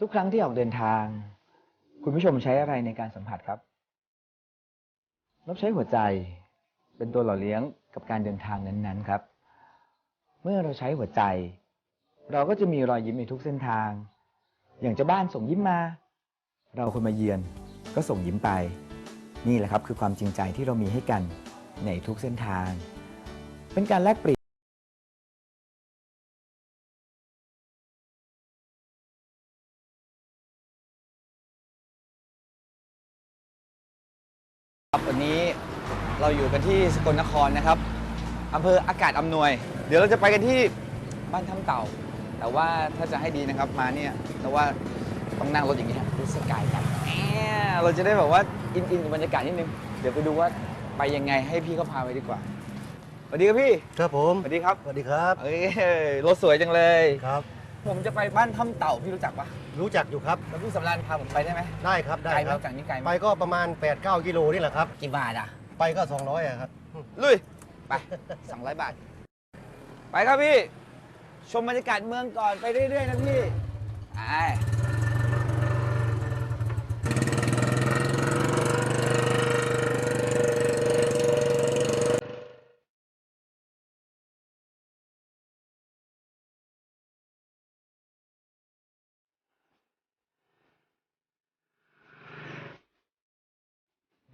ทุกครั้งที่ออกเดินทาง คุณผู้ชมใช้อะไรในการสัมผัสครับนบใช้หัวใจ เป็นตัวหล่อเลี้ยงกับการเดินทางนั้นๆครับ เมื่อเราใช้หัวใจ เราก็จะมีรอยยิ้มในทุกเส้นทาง อย่างเจ้าบ้านส่งยิ้มมา เราคนมาเยือนก็ส่งยิ้มไป นี่แหละครับคือความจริงใจที่เรามีให้กันในทุกเส้นทาง เป็นการแลกเปลี่ยน กันที่สกลนครนะครับอำเภออากาศอำนวย เดี๋ยวเราจะไปกันที่บ้านถ้ำเต่า แต่ว่าถ้าจะให้ดีนะครับมาเนี่ยแต่ว่าต้องนั่งรถอย่างนี้ฮะรถสกายกันแหมเราจะได้แบบว่าอินอินกับบรรยากาศนิดนึง เดี๋ยวไปดูว่าไปยังไงให้พี่เขาพาไปดีกว่าสวัสดีครับพี่ครับผมสวัสดีครับสวัสดีครับเอ้ยรถสวยจังเลยครับ ผมจะไปบ้านถ้ำเต่าพี่รู้จักปะรู้จักอยู่ครับแล้วพี่สำรานพาผมไปได้ไหมได้ครับได้ไกลไหมครับจากนี้ไกลไหมไปก็ประมาณ8-9กิโลนี่แหละครับกี่บาทอะไปก็ 200อะครับ ลุย ไป 200 บาท ไปครับพี่ ชมบรรยากาศเมืองก่อนไปเรื่อย ๆ นะพี่ไป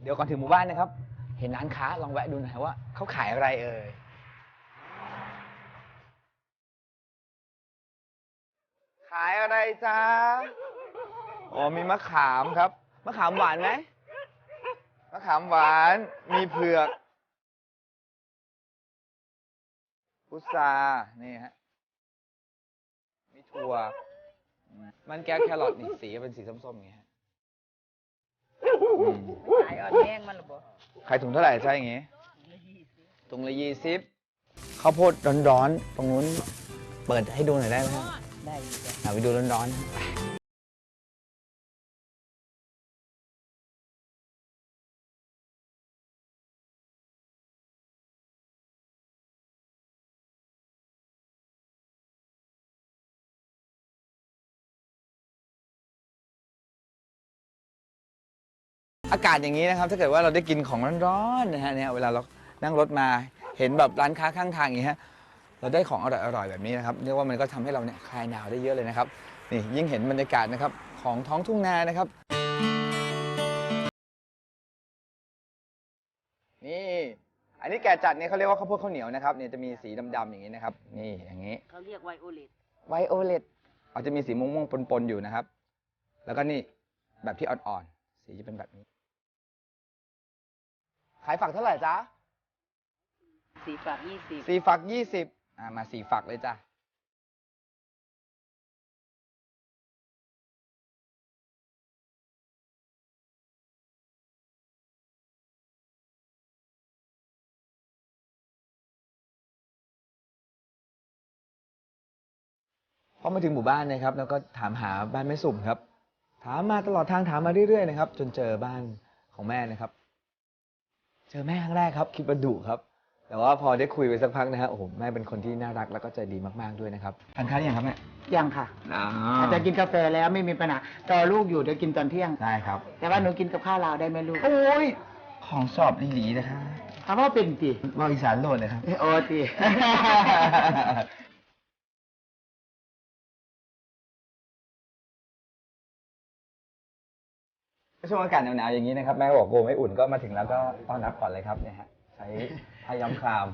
เดี๋ยวก่อนถึงหมู่บ้านนะครับ เห็นร้านค้าลองแวะดูหน่อยว่าเขาขายอะไรเอ่ยขายอะไรจ๊ะอ๋อมีมะขามครับ มะขามหวานไหมมะขามหวาน มีเผือกพุทรานี่ฮะ มีถั่วอืมมันแก้วแครอทนี่สีเป็นสีส้มๆอย่างเงี้ยฮะอืมขายอ่อนแห้งมันหรือบ่ ขายถุงเท่าไหร่ใช่อย่างงี้ถุงละยี่สิบข้าวโพดร้อนๆตรงนู้น เปิดให้ดูหน่อยได้ไหมฮะได้อยู่จ้ะเอาไปดูร้อนๆ อากาศอย่างนี้นะครับ ถ้าเกิดว่าเราได้กินของร้อนๆนะฮะเนี่ยเวลาเรานั่งรถมาเห็นแบบร้านค้าข้างทางอย่างนี้ฮะเราได้ของอร่อยๆแบบนี้นะครับเรียกว่ามันก็ทำให้เราเนี่ยคลายหนาวได้เยอะเลยนะครับนี่ยิ่งเห็นบรรยากาศนะครับของท้องทุ่งนานะครับ นี่อันนี้แกะจัดเนี่ยเขาเรียกว่าข้าวโพดข้าวเหนียวนะครับเนี่ยจะมีสีดำๆอย่างนี้นะครับ นี่อย่างนี้เขาเรียกไวโอเลตไวโอเลตอาจจะมีสีม่วงๆปนๆอยู่นะครับ แล้วก็นี่แบบที่อ่อนๆสีจะเป็นแบบนี้ ขายฝักเท่าไหร่จ๊ะสีฝากยี่สิบสี่ฝักยี่สิบอ่ามาสี่ฝักเลยจ้ะพอมาถึงหมู่บ้านนะครับแล้วก็ถามหาบ้านแม่สุ่มครับ ถามมาตลอดทางถามมาเรื่อยๆนะครับ จนเจอบ้านของแม่นะครับ เจอแม่ครั้งแรกครับคิดว่าดุครับ แต่ว่าพอได้คุยไปสักพักนะฮะโอ้โหแม่เป็นคนที่น่ารักแล้วก็ใจดีมากๆด้วยนะครับทานข้าวยังครับแม่ยังค่ะอาจจะกินกาแฟแล้วไม่มีปัญหารอลูกอยู่เดี๋ยวกินตอนเที่ยง ได้ครับ แต่ว่าหนูกินกับข้าวลาวได้ไหมลูกโอ้ยของสอบหลีๆนะคะถามว่าเป็นตีว่าอีสานโหลดนะครับ โอ้ตี ช่วงอากาศหนาวๆอย่างนี้นะครับแม่ก็บอกกลัวไม่อุ่นก็มาถึงแล้วก็ต้อนรับก่อนเลยครับเนี่ยฮะใช้ผ้าย้อมคราม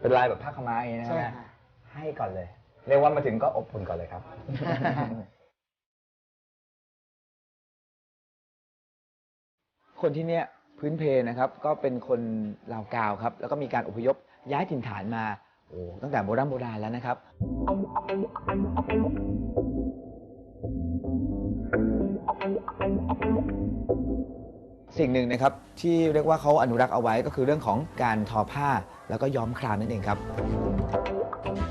เป็นลายแบบผ้าขาวม้าอย่างนี้นะใช่ฮะค่ะ ให้ก่อนเลย เรียกว่ามาถึงก็อบอุ่นก่อนเลยครับ คนที่เนี่ยพื้นเพนะครับก็เป็นคนลาวกาวครับ แล้วก็มีการอพยพย้ายถิ่นฐานมาโอ้ตั้งแต่โบราณโบราณแล้วนะครับ สิ่งหนึ่งนะครับที่เรียกว่าเขาอนุรักษ์เอาไว้ก็คือเรื่องของการทอผ้าแล้วก็ย้อมครามนั่นเองครับ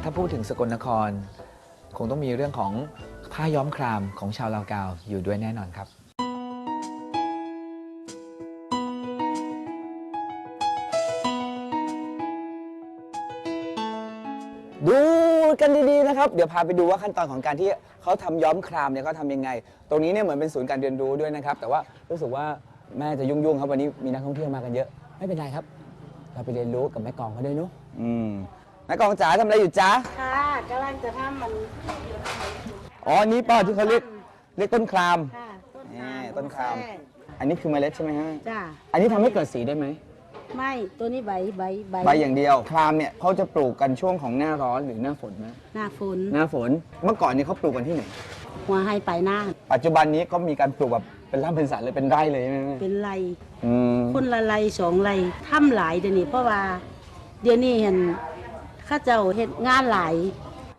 ถ้าพูดถึงสกลนคร คงต้องมีเรื่องของผ้าย้อมครามของชาวลาวกาวอยู่ด้วยแน่นอนครับ ดูกันดี นะครับ เดี๋ยวพาไปดูว่าขั้นตอนของการที่เขาทำย้อมครามเนี่ยเขาทำยังไง ตรงนี้เนี่ยเหมือนเป็นศูนย์การเรียนรู้ด้วยนะครับ แต่ว่ารู้สึกว่าแม่จะยุ่งๆครับวันนี้มีนักท่องเที่ยวมากันเยอะ ไม่เป็นไรครับ เราไปเรียนรู้กับแม่กองเขาด้วยเนุอืมแม่กองจ๋าทำอะไรอยู่จ๊ะ ค่ะกำลังจะทำมันอ๋ออันนี้ป้าที่เขาเรียกเรียกต้นคราม ค่ะต้นนี่ขามต้นคราม ใช่อันนี้คือเมล็ดใช่ไหมฮะ จ้าอันนี้ทำให้เกิดสีได้ไหม ไม่ตัวนี้ใบใบใบใบอย่างเดียวครามเนี่ยเขาจะปลูกกันช่วงของหน้าร้อนหรือหน้าฝนไหมหน้าฝนหน้าฝนเมื่อก่อนนี้เขาปลูกกันที่ไหนหัวให้ไปหน้า ปัจจุบันนี้ก็มีการปลูกแบบเป็นร่ำเป็นสันเลยเป็นไร่เลยใช่ไหมแม่เป็นไรอืมคนละไรสองไรทำหลายเดี๋ยวนี้เพราะว่าเดี๋ยวนี้เห็นข้าเจ้าเฮ็ดงานหลาย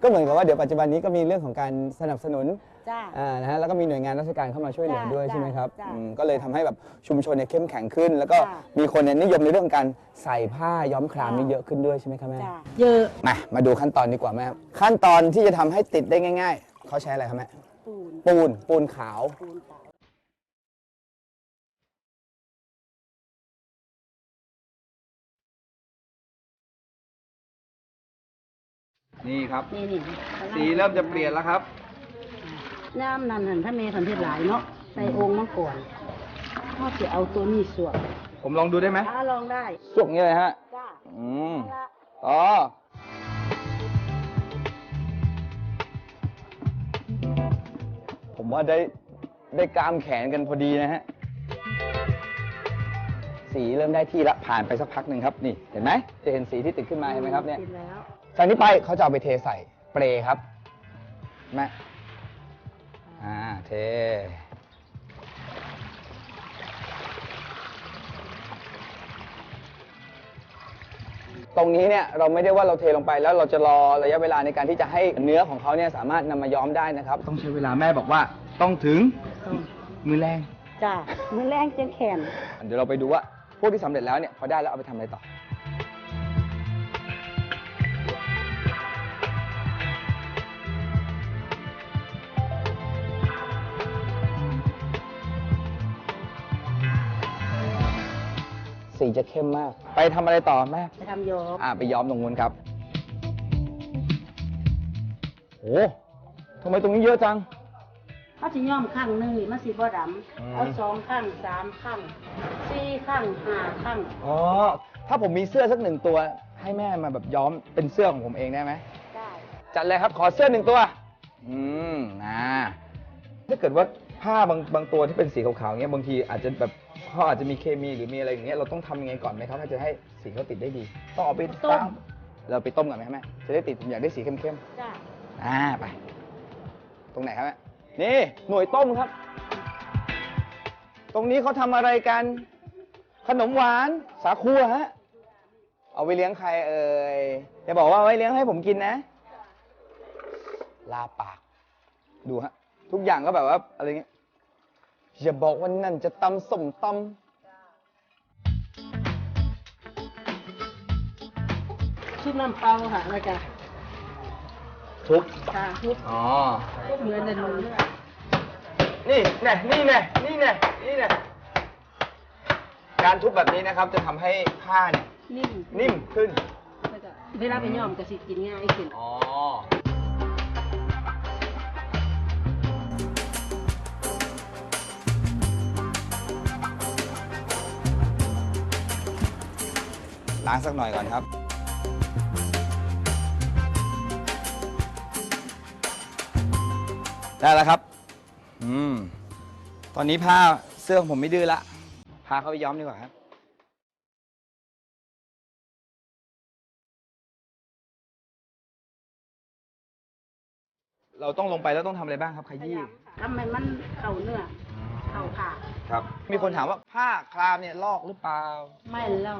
ก็เหมือนกับว่าเดี๋ยวปัจจุบันนี้ก็มีเรื่องของการสนับสนุน จ้าอ่านะฮะแล้วก็มีหน่วยงานราชการเข้ามาช่วยเหลือจ้ะด้วยจ้ะใช่ไหมครับจ้ะอืมก็เลยทำให้แบบชุมชนเนี่ยเข้มแข็งขึ้น แล้วก็จ้ะ มีคนเนี่ยนิยมในเรื่องของการใส่ผ้าย้อมครามนี่เยอะขึ้นด้วยใช่ไหมครับแม่ จ้าเยอะมามาดูขั้นตอนดีกว่าแม่ขั้นตอนที่จะทำให้ติดได้ง่าย ๆ เขาใช้อะไรครับแม่ปูนปูนปูนขาว ปูนขาวนี่ครับ นี่นี่สีเริ่มจะเปลี่ยนแล้วครับ น้ำนั่นหันถ้าเมย์คันเทศหลายเนาะใส่องค์มังกรเขาจะเอาตัวนี้สวมผมลองดูได้ไหมถ้าลองได้สวกนี้เลยฮะจ้าอืมละอ๋อผมว่าได้ได้กล้ามแขนกันพอดีนะฮะ สีเริ่มได้ที่ละผ่านไปสักพักหนึ่งครับ นี่เห็นไหมจะเห็นสีที่ติดขึ้นมาเห็นไหมครับเนี่ยกินแล้วจากนี้ไปเขาจะเอาไปเทใส่เปรย์ครับแม่ อ่าเทตรงนี้เนี่ยเราไม่ได้ว่าเราเทลงไปแล้วเราจะรอระยะเวลาในการที่จะให้เนื้อของเขาเนี่ยสามารถนำมาย้อมได้นะครับ ต้องใช้เวลาแม่บอกว่าต้องถึงต้องมือแรงจ้ามือแรงจนแขนเดี๋ยวเราไปดูว่าพวกที่สำเร็จแล้วเนี่ยพอได้แล้วเอาไปทำอะไรต่อ จะเข้มมาก ไปทำอะไรต่อแม่ไปทำโยมอ่าไปย้อมตรงนู้นครับโอ้ทำไมตรงนี้เยอะจังเขาจะย่อมข้างหนึ่งนี่มันสีบ่ดอืมำเอาสองข้างสามข้างสี่ข้างห้าข้างอ๋อถ้าผมมีเสื้อสักหนึ่งตัว ให้แม่มาแบบย้อมเป็นเสื้อของผมเองได้ไหมได้จัดเลยครับขอเสื้อหนึ่งตัว อืมนะถ้าเกิดว่าผ้าบางบางตัวที่เป็นสีขาวๆเงี้ยบางทีอาจจะแบบ เขาอาจจะมีเคมีหรือมีอะไรอย่างเงี้ยเราต้องทำยังไงก่อนไหมครับถ้าจะให้สีเขาติดได้ดี ต้องเอาไปต้มเราไปต้มก่อนไหมครับแม่จะได้ติดผมอยากได้สีเข้มจ้าๆอ่าไป ตรงไหนครับแม่นี่หน่วยต้มครับ ตรงนี้เขาทำอะไรกัน ขนมหวานสาคูเหรอฮะ เอาไปเลี้ยงใครเอ่ยอย่าบอกว่าเอาไว้เลี้ยงให้ผมกินนะ ลาปาก ดูฮะ ทุกอย่างก็แบบว่าอะไรเงี้ย อย่าบอกว่านั่นจะตำส้มตชุบน้ำเปล่าค่ะแล้วก็ำทุบค่ะทุบอ๋อทุบเหมือนเดิมนี่แน่นี่แน่นี่แน่นี่แน่การทุบแบบนี้นะครับ จะทำให้ผ้าเนี่ยนิ่มนิ่มขึ้น แล้วก็เวลาไปย่อมก็สิกินง่ายขึ้น อ๋อ ล้างสักหน่อยก่อนครับได้แล้วครับ อืม ตอนนี้ผ้าเสื้อของผมไม่ดื้อละ พาเขาไปย้อมดีกว่าครับ เราต้องลงไปแล้วต้องทำอะไรบ้างครับขยี้ทำให้มันเข้าเนื้อเข้าผ่าครับ มีคนถามว่าผ้าครามเนี่ยลอกหรือเปล่า ไม่แล้ว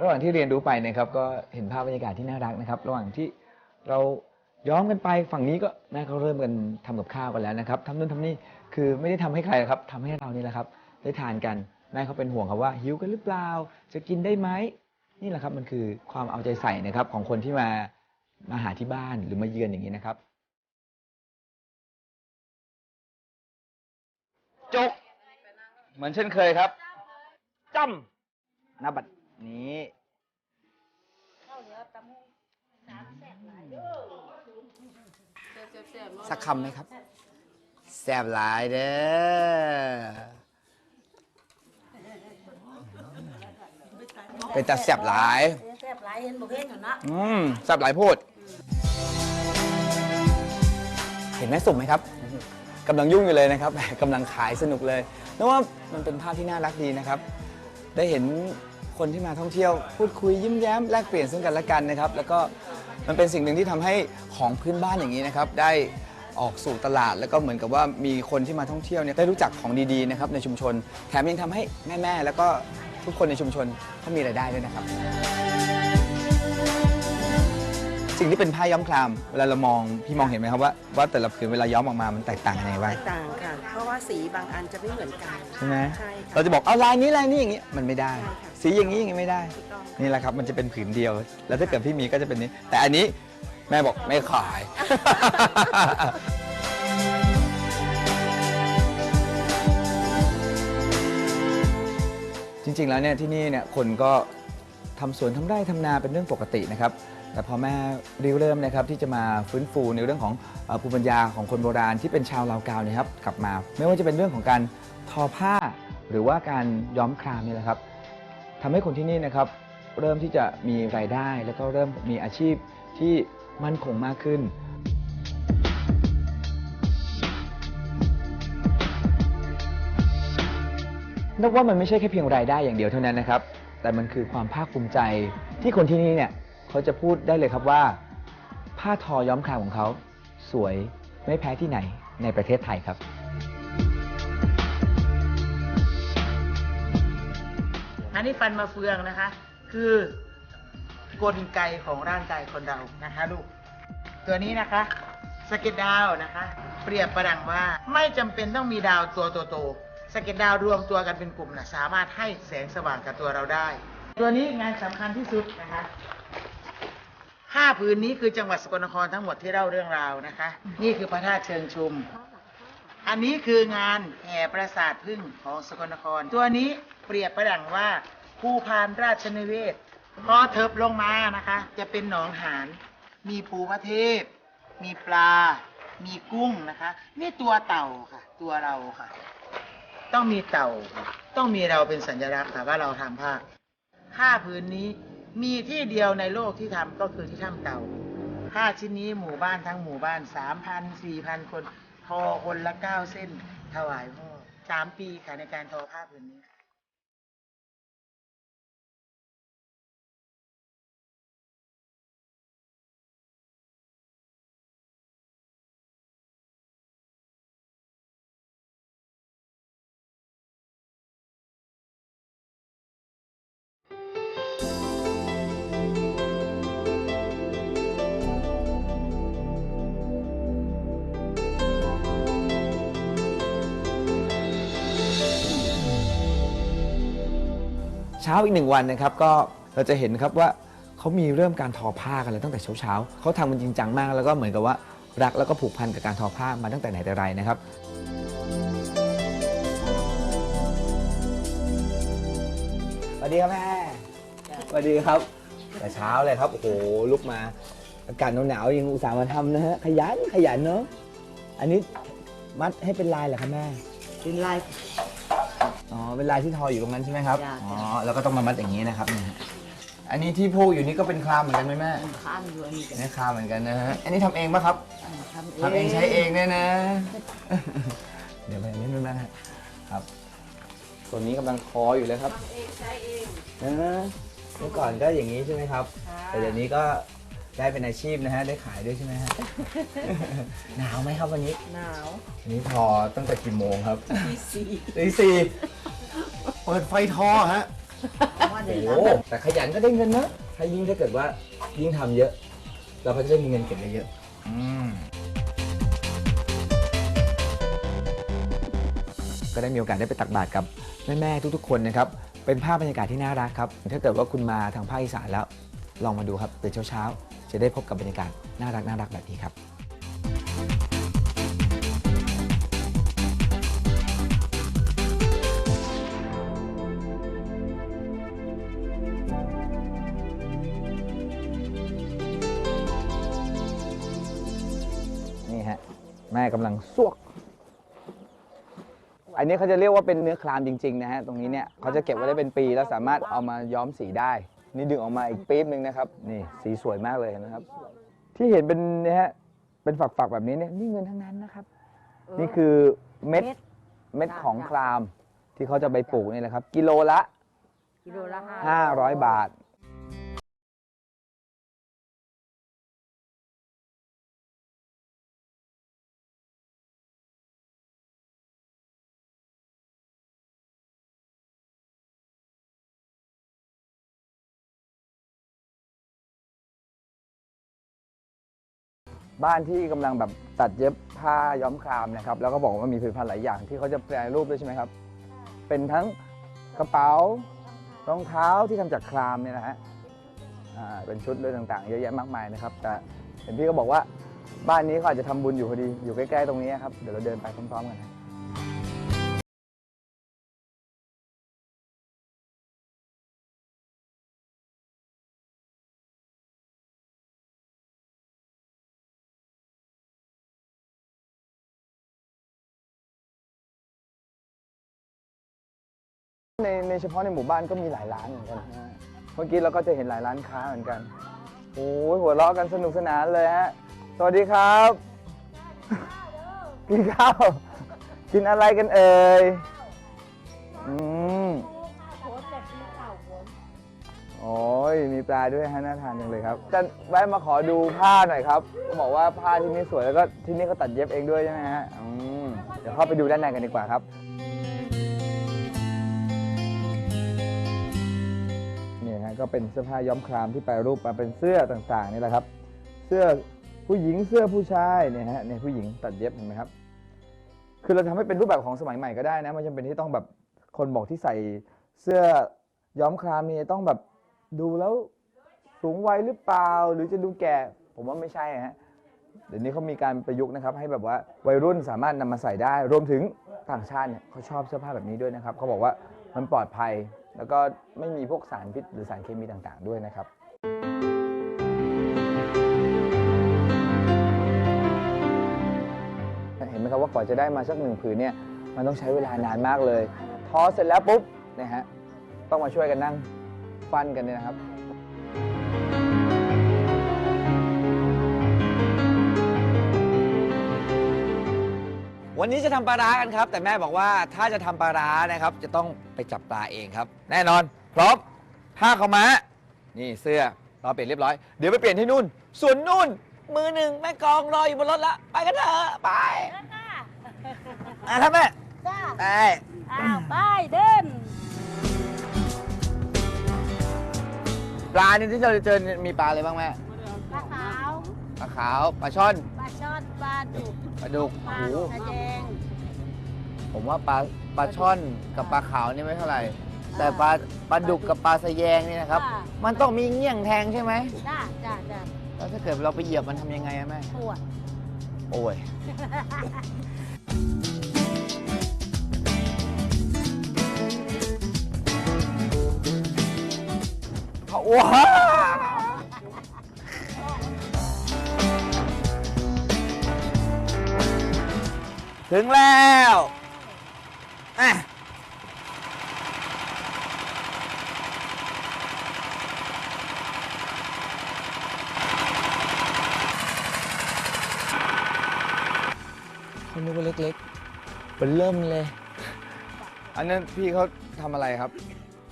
ระหว่างที่เรียนรู้ไปนะครับก็เห็นภาพบรรยากาศที่น่ารักนะครับ ระหว่างที่เราย้อมกันไปฝั่งนี้ก็น่เขาเริ่มกันทำกับข้าวกันแล้วนะครับทำนู่นทำนี่คือไม่ได้ทำให้ใครครับทำให้เรานี่แหละครับ ได้ทานกันแม่เขาเป็นห่วงครับว่าหิวกันหรือเปล่า จะกินได้ไหมนี่แหละครับมันคือความเอาใจใส่นะครับของคนที่มามาหาที่บ้านหรือมาเยือนอย่างนี้นะครับ จก เหมือนเช่นเคยครับจ้ำนบัตราบัดนี้สักคำไหมครับ แซ่บหลายเด้อเป็นแต่แซ่บหลาย แซ่บหลายเห็นบ่เห็นอยู่นะอืมแซ่บหลายโพูดเห็นไหมสุ่มไหมครับกำลังยุ่งอยู่เลยนะครับกำลังขายสนุกเลยนึกว่ามันเป็นภาพที่น่ารักดีนะครับ ได้เห็น คนที่มาท่องเที่ยวพูดคุยยิ้มแย้มแลกเปลี่ยนซึ่งกันและกันนะครับ แล้วก็มันเป็นสิ่งหนึ่งที่ทำให้ของพื้นบ้านอย่างนี้นะครับได้ออกสู่ตลาด แล้วก็เหมือนกับว่ามีคนที่มาท่องเที่ยวเนี่ยได้รู้จักของดีๆนะครับในชุมชน แถมยังทำให้แม่ๆแล้วก็ทุกคนในชุมชนเขามีรายได้ด้วยนะครับ สิ่งที่เป็นผ้าย้อมคลามเวลาเรามองพี่มองเห็นไหมครับว่าว่าแต่ละผืนเวลาย้อมออกมามันแตกต่างกันยังไงบ้างแตกต่างค่ะ เพราะว่าสีบางอันจะไม่เหมือนกัน ใช่ไหม ใช่ค่ะ เราจะบอกเอาลายนี้ลายนี้อย่างนี้มันไม่ได้ ใช่ค่ะ สีอย่างนี้อย่างนี้ไม่ได้ ถูกต้อง นี่แหละครับมันจะเป็นผืนเดียว แล้วถ้าเกิดพี่มีก็จะเป็นนี้ แต่อันนี้แม่บอกไม่ขาย จริง ๆ แล้วเนี่ยที่นี่เนี่ยคนก็ทำสวนทำไร่ทำนาเป็นเรื่องปกตินะครับ แต่พอแม่ริเริ่มนะครับที่จะมาฟื้นฟูในเรื่องของเอ่อภูมิปัญญาของคนโบราณที่เป็นชาวลาวกาวเนะครับกลับมา ไม่ว่าจะเป็นเรื่องของการทอผ้า หรือว่าการย้อมครามนี่แหละครับ ทำให้คนที่นี่นะครับเริ่มที่จะมีรายได้ แล้วก็เริ่มมีอาชีพที่มั่นคงมากขึ้นนับว่ามันไม่ใช่แค่เพียงรายได้อย่างเดียวเท่านั้นนะครับ แต่มันคือความภาคภูมิใจที่คนที่นี่เนี่ยเขาจะพูดได้เลยครับว่า ผ้าทอย้อมครามของเขาสวยไม่แพ้ที่ไหนในประเทศไทยครับ นนี้ฟันมาเฟืองนะคะ คือกลไกของร่างกายคนเรานะคะลูก ตัวนี้นะคะสเก็ตดาวนะคะ เปรียบประดังว่าไม่จำเป็นต้องมีดาวตัวโตๆสเก็ตดาวรวมตัวกันเป็นกลุ่มนะสามารถให้แสงสว่างกับตัวเราได้ ตัวนี้งานสำคัญที่สุดนะคะห้าผืนนี้คือจังหวัดสกลนครทั้งหมดที่เล่าเรื่องราวนะคะ นี่คือพระธาตุเชิงชุม อันนี้คืองานแห่ปราสาทพึ่งของสกลนคร ตัวนี้ เปรียบประดังว่าภูพานราชนิเวศพอเถิบลงมานะคะ จะเป็นหนองหานมีปูพระเทพ มีปลา มีกุ้งนะคะ นี่ตัวเต่าค่ะ ตัวเราค่ะ ต้องมีเต่า ต้องมีเราเป็นสัญลักษณ์ค่ะว่าเราทำผ้าผ้าผืนนี้มีที่เดียวในโลกที่ทำก็คือที่ถ้ำเต่าผ้าชิ้นนี้หมู่บ้านทั้งหมู่บ้านสามพันสี่พันคน ทอคนละเก้าเส้นถวายพ่อสามปีค่ะในการทอผ้าผืนนี้ ช้าอีกหนึ่งวันนะครับก็เราจะเห็นครับว่าเขามีเริ่มการทอผ้ากันเลยตั้งแต่เช้าๆเขาทำมันจริงจังมากแล้วก็เหมือนกับว่ารักแล้วก็ผูกพันกับการทอผ้ามาตั้งแต่ไหนแต่ไรนะครับ สวัสดีครับแม่ สวัสดีครับ แต่เช้าเลยครับ โอ้โห ลุกมา อากาศหนาวๆยังอุตส่าห์มาทำนะฮะ ขยันขยันเนาะอันนี้มัดให้เป็นลายเหรอครับแม่ เป็นลาย อ๋อเป็นลายที่ทออยู่ตรงนั้นใช่ไหมครับจ้ะ อ๋อแล้วก็ต้องมามัดอย่างนี้นะครับเนี่ยฮะอันนี้ที่พูกอยู่นี่ก็เป็นครามเหมือนกันไหมแม่ข้ามอยู่อันนี้กันนี่ครามเหมือนกันนะฮะอันนี้ทำเองปะครับทำทำเองใช้เองเนี่ยนะ เดี๋ยวไปนิดนึงนะฮะครับตัวนี้กำลังคออยู่เลยครับทำเองใช้เองนะเมื่อก่อนก็อย่างนี้ใช่ไหมครับแต่เดี๋ยวนี้ก็ ได้เป็นอาชีพนะฮะ ได้ขายด้วยใช่ไหมฮะ หนาวไหมครับวันนี้ หนาววันนี้ทอตั้งแต่กี่โมงครับที่สี่ตีสี่เปิดไฟทอฮะ ว่าโอ้เดี๋ยวโหแต่ขยันก็ได้เงินนะ ถ้ายิ่งถ้าเกิดว่ายิ่งทำเยอะ เราก็จะได้มีเงินเก็บเยอะๆอืมก็ได้มีโอกาสได้ไปตักบาตรกับแม่ๆทุกๆ คนนะครับ เป็นภาพบรรยากาศที่น่ารักครับ ถ้าเกิดว่าคุณมาทางภาคอีสานแล้ว ลองมาดูครับตื่นเช้าๆ จะได้พบกับบรรยากาศน่ารักน่ารักแบบนี้ครับแม่กำลังซวก อันนี้เขาจะเรียกว่าเป็นเนื้อคลามจริง ๆ นะฮะ ตรงนี้เนี่ยเขาจะเก็บไว้ได้เป็นปีแล้วสามารถเอามาย้อมสีได้ นี่ดึงออกมาอีกปี๊บหนึ่งนะครับ นี่สีสวยมากเลยนะครับ ที่เห็นเป็นเนี่ยฮะเป็นฝักๆแบบนี้เนี่ยนี่เงินทั้งนั้นนะครับ นี่คือเม็ดเม็ดเม็ดของครามที่เขาจะไปปลูกนี่แหละครับ กิโลละกิโลละห้า500บาท บ้านที่กำลังแบบตัดเย็บผ้าย้อมครามนะครับ แล้วก็บอกว่ามีผลิตภัณฑ์หลายอย่างที่เขาจะแปรรูปด้วยใช่ไหมครับ เป็นทั้งกระเป๋ารองเท้าที่ทำจากครามเนี่ยนะฮะอ่าเป็นชุดเลยต่างๆ เยอะแยะมากมายนะครับ แต่เห็นพี่ก็บอกว่าบ้านนี้เขาอาจจะทำบุญอยู่พอดีอยู่ใกล้ๆตรงนี้ครับเดี๋ยวเราเดินไปพร้อมๆกันนะ ในเฉพาะในหมู่บ้านก็มีหลายร้านเหมือนกันนะฮะเมื่อกี้เราก็จะเห็นหลายร้านค้าเหมือนกัน โอ้ยหัวเราะกันสนุกสนานเลยฮะ สวัสดีครับ กินข้าว กินอะไรกันเอ่ย อืมโอ้ยมีปลาด้วยฮะน่าทานจังเลยครับ จะแวะมาขอดูผ้าหน่อยครับ บอกว่าผ้าที่นี่สวยแล้วก็ที่นี่เขาตัดเย็บเองด้วยใช่ไหมฮะ อืม เดี๋ยวเข้าไปดูด้านในกันดีกว่าครับ ก็เป็นเสื้อผ้าย้อมครามที่แปรรูปมาเป็นเสื้อต่างๆนี่แหละครับ เสื้อผู้หญิงเสื้อผู้ชายเนี่ยฮะเนี่ยผู้หญิงตัดเย็บเห็นไหมครับ คือเราทำให้เป็นรูปแบบของสมัยใหม่ก็ได้นะไม่จำเป็นที่ต้องแบบคนบอกที่ใส่เสื้อย้อมครามนี่ต้องแบบดูแล้วสูงวัยหรือเปล่าหรือจะดูแก่ ผมว่าไม่ใช่ฮะเดี๋ยวนี้เขามีการประยุกต์นะครับ ให้แบบว่าวัยรุ่นสามารถนำมาใส่ได้ รวมถึงต่างชาติเนี่ยเขาชอบเสื้อผ้าแบบนี้ด้วยนะครับเขาบอกว่ามันปลอดภัย แล้วก็ไม่มีพวกสารพิษหรือสารเคมีต่างๆ ด้วยนะครับเห็นไหมครับว่ากว่าจะได้มาสักหนึ่งผืนเนี่ยมันต้องใช้เวลานานมากเลย ทอเสร็จแล้วปุ๊บนะฮะต้องมาช่วยกันนั่งฟันกันเนี่ยนะครับ วันนี้จะทำปลาร้ากันครับ แต่แม่บอกว่าถ้าจะทำปลาร้านะครับ จะต้องไปจับปลาเองครับ แน่นอน พร้อมผ้าขาวม้า นี่เสื้อเราเปลี่ยนเรียบร้อย เดี๋ยวไปเปลี่ยนที่นู่น ส่วนนู่น มือหนึ่งแม่กองรออยู่บนรถละไปกันเถอะไปอะครับแม่จ้าไป อ้าวไปเดิน ปลานี่ที่เราจะเจอเนี่ยมีปลาอะไรบ้างแม่ ปลาขาว ปลาขาวปลาช่อนปลาช่อนปลาดุกปลาดุกปลาโอ้โหตะแยงผมว่าปลาปลาช่อนกับปลาขาวนี่ไม่เท่าไหร่ แต่ปลาปลาดุกกับปลาสะแยงนี่นะครับ มันต้องมีเงี้ยงแทงใช่ไหมจ้าจ้าจ้าแล้วถ้าเกิดเราไปเหยียบมันทำยังไงอะแม่ปวดโอ้ย ว้าว ถึงแล้วอะเขานึกว่าเล็กๆเป็นเริ่มเลย อันนั้นพี่เขาทำอะไรครับ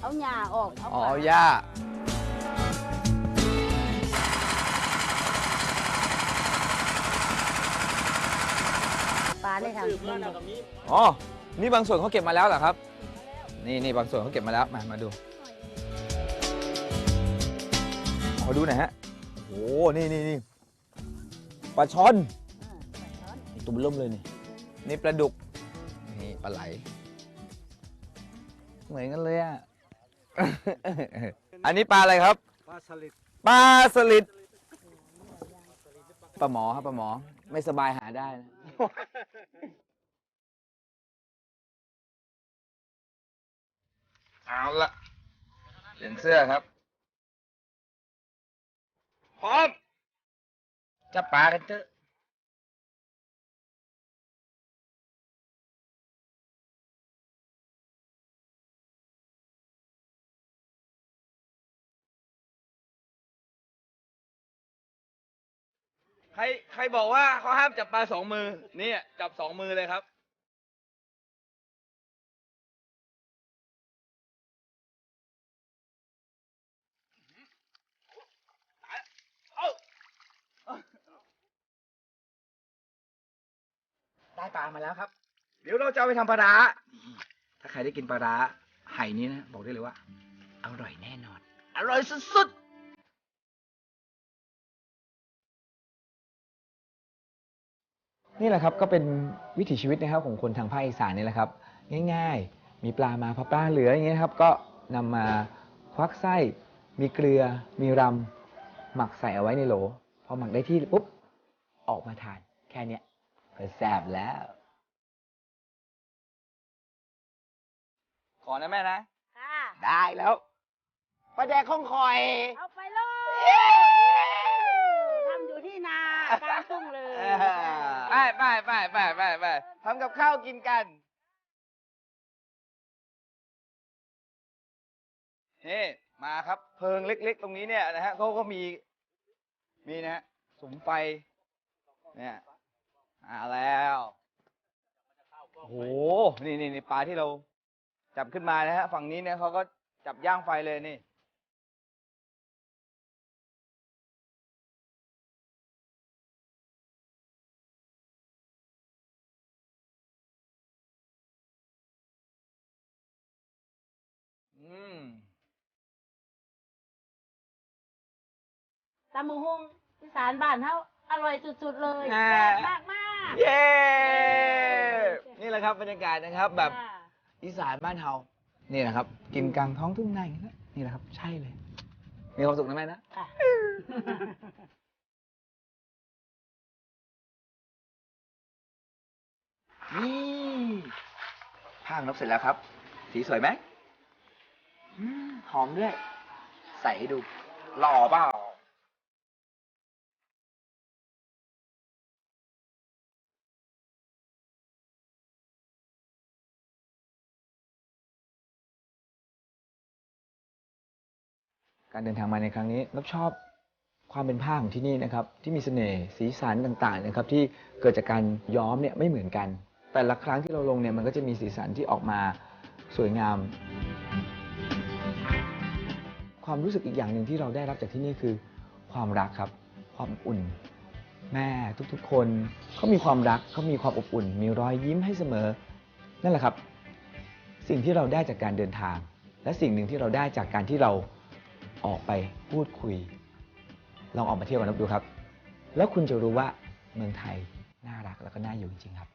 เอาหญ้าออก เอาอ๋อปลา เอาหญ้าปลาได้ทำกินอ๋อ นี่บางส่วนเขาเก็บมาแล้วเหรอครับ นี่นี่บางส่วนเขาเก็บมาแล้ว มามาดู ขอดูหน่อยฮะ โอ้โห นี่นี่นี่ปลาช่อนนี่ตัวเริ่มเลยนี่ นี่ปลาดุก นี่ปลาไหล เหมือนกันเลยอะ อันนี้ปลาอะไรครับ ปลาสลิด ปลาสลิดปลาหมอครับปลาหมอ ไม่สบายหาได้นะ เอาละเปลี่ยนเสื้อครับ พร้อม จะปากันเถอะใครใครบอกว่าเขาห้ามจับปลาสองมือนี่จับสองมือเลยครับ ได้ปลามาแล้วครับ เดี๋ยวเราจะเอาไปทำปลาร้าถ้าใครได้กินปลาร้าไห่นี้นะบอกได้เลยว่าอร่อยแน่นอน อร่อยสุดๆ นี่แหละครับก็เป็นวิถีชีวิตนะครับของคนทางภาคอีสานนี่แหละครับ ง่ายๆ มีปลามาพอปลาเหลืออย่างเงี้ยครับ ก็นำมาควักไส้ มีเกลือ มีรำหมักใส่เอาไว้ในโหลพอหมักได้ที่ปุ๊บออกมาทานแค่เนี้ย แซ่บแล้ว ขอนะแม่นะ ค่ะ ได้แล้วปลาแดกข้องคอย เอาไปเลยทำอยู่ที่นากลางทุ่งเลยไปไปไปไปไปไปทำกับข้าวกินกัน นี่ มาครับเพิงเล็ก ๆ ตรงนี้เนี่ยนะฮะเขาก็มี มีนะฮะสุมไฟ เนี่ย มาแล้วโอ้โหนี่นี่นี่ปลาที่เราจับขึ้นมานะฮะ ฝั่งนี้เนี่ยเขาก็จับย่างไฟเลยนี่อืมตำมะฮุงอีสานบ้านเขา อร่อยสุดๆเลยอ่า แซ่บมากมากเย้ นี่แหละครับบรรยากาศนะครับแบบค่ะอีสานบ้านเฮา นี่แหละครับ กินกลางท้องทุ่งนาอย่างนี้นะนี่แหละครับ ใช่เลย มีความสุขนะแม่นะ ค่ะนี่ผ้างนกเสร็จแล้วครับ สีสวยไหมอืมหอมด้วย ใส่ให้ดู หล่อเปล่า การเดินทางมาในครั้งนี้นกชอบความเป็นผ้าของที่นี่นะครับ ที่มีเสน่ห์สีสันต่างๆนะครับ ที่เกิดจากการย้อมเนี่ยไม่เหมือนกัน แต่ละครั้งที่เราลงเนี่ยมันก็จะมีสีสันที่ออกมาสวยงาม ความรู้สึกอีกอย่างหนึ่งที่เราได้รับจากที่นี่คือ ความรักครับ ความอบอุ่น แม่ทุกๆ คนเขามีความรักเขามีความอบอุ่น มีรอยยิ้มให้เสมอ นั่นแหละครับ สิ่งที่เราได้จากการเดินทาง และสิ่งหนึ่งที่เราได้จากการที่เรา ออกไปพูดคุย ลองออกมาเที่ยวกันนกดูครับ แล้วคุณจะรู้ว่าเมืองไทยน่ารักแล้วก็น่าอยู่จริงๆครับ